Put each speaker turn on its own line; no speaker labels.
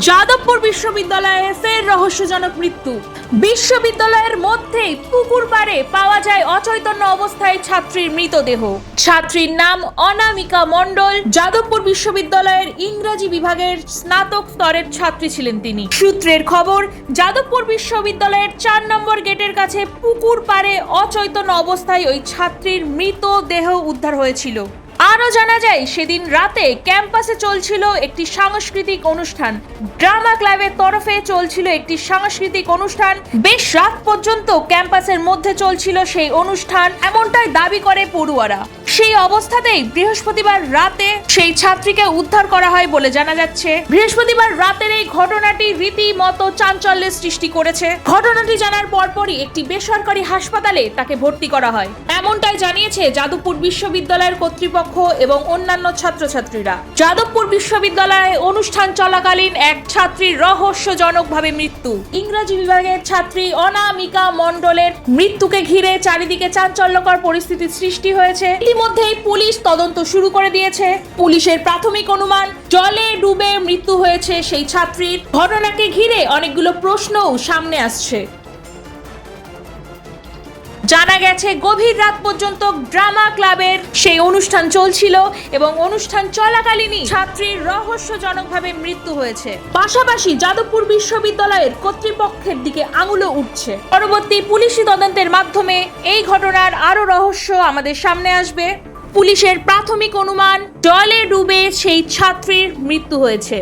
যাদবপুর বিশ্ববিদ্যালয়ে ফের রহস্যজনক মৃত্যু। বিশ্ববিদ্যালয়ের মধ্যে পুকুর পাড়ে পাওয়া যায় অচৈতন্য অবস্থায় ছাত্রীর মৃতদেহ। ছাত্রীর নাম অনামিকা মণ্ডল। যাদবপুর বিশ্ববিদ্যালয়ের ইংরেজি বিভাগের স্নাতক স্তরের ছাত্রী ছিলেন তিনি। সূত্রের খবর, যাদবপুর বিশ্ববিদ্যালয়ের চার নম্বর গেটের কাছে পুকুর পাড়ে অচৈতন্য অবস্থায় ওই ছাত্রীর মৃতদেহ উদ্ধার হয়েছিল। আরও জানা যায়, সেদিন রাতে ক্যাম্পাসে চলছিল একটি সাংস্কৃতিক অনুষ্ঠান। ড্রামা ক্লাবের তরফে চলছিল একটি সাংস্কৃতিক অনুষ্ঠান। বেশ রাত পর্যন্ত ক্যাম্পাসের মধ্যে চলছিল সেই অনুষ্ঠান, এমনটাই দাবি করে পড়ুয়ারা। সেই অবস্থাতেই বৃহস্পতিবার রাতে সেই ছাত্রীকে উদ্ধার করা হয় বলে জানা যাচ্ছে। বৃহস্পতিবার রাতের এই ঘটনাটি রীতিমতো চাঞ্চল্যের সৃষ্টি করেছে। ঘটনাটি জানার পরপরই একটি বেসরকারি হাসপাতালে তাকে ভর্তি করা হয়। এমনটাই জানিয়েছে যাদবপুর বিশ্ববিদ্যালয়ের কর্তৃপক্ষ এবং অন্যান্য ছাত্রছাত্রীরা। যাদবপুর বিশ্ববিদ্যালয়ে অনুষ্ঠান চলাকালীন এক ছাত্রীর রহস্যজনকভাবে মৃত্যু। ইংরেজি বিভাগের ছাত্রী অনামিকা মণ্ডলের মৃত্যুকে ঘিরে চারিদিকে চাঞ্চল্যকর পরিস্থিতির সৃষ্টি হয়েছে। ইতিমধ্যেই পুলিশ তদন্ত শুরু করে দিয়েছে। পুলিশের প্রাথমিক অনুমান, জলে ডুবে মৃত্যু হয়েছে সেই ছাত্রীর। ঘটনাকে ঘিরে অনেকগুলো প্রশ্নও সামনে আসছে। জানা গেছে, গভীর রাত পর্যন্ত ড্রামা ক্লাবের সেই অনুষ্ঠান চলছিল এবং অনুষ্ঠান চলাকালীনই ছাত্রীর রহস্যজনকভাবে মৃত্যু হয়েছে। পাশাপাশি যাদবপুর বিশ্ববিদ্যালয়ের কর্তৃপক্ষের দিকে আঙুলও উঠছে। পরবর্তী পুলিশি তদন্তের মাধ্যমে এই ঘটনার আরও রহস্য আমাদের সামনে আসবে। পুলিশের প্রাথমিক অনুমান, জলে ডুবে সেই ছাত্রীর মৃত্যু হয়েছে।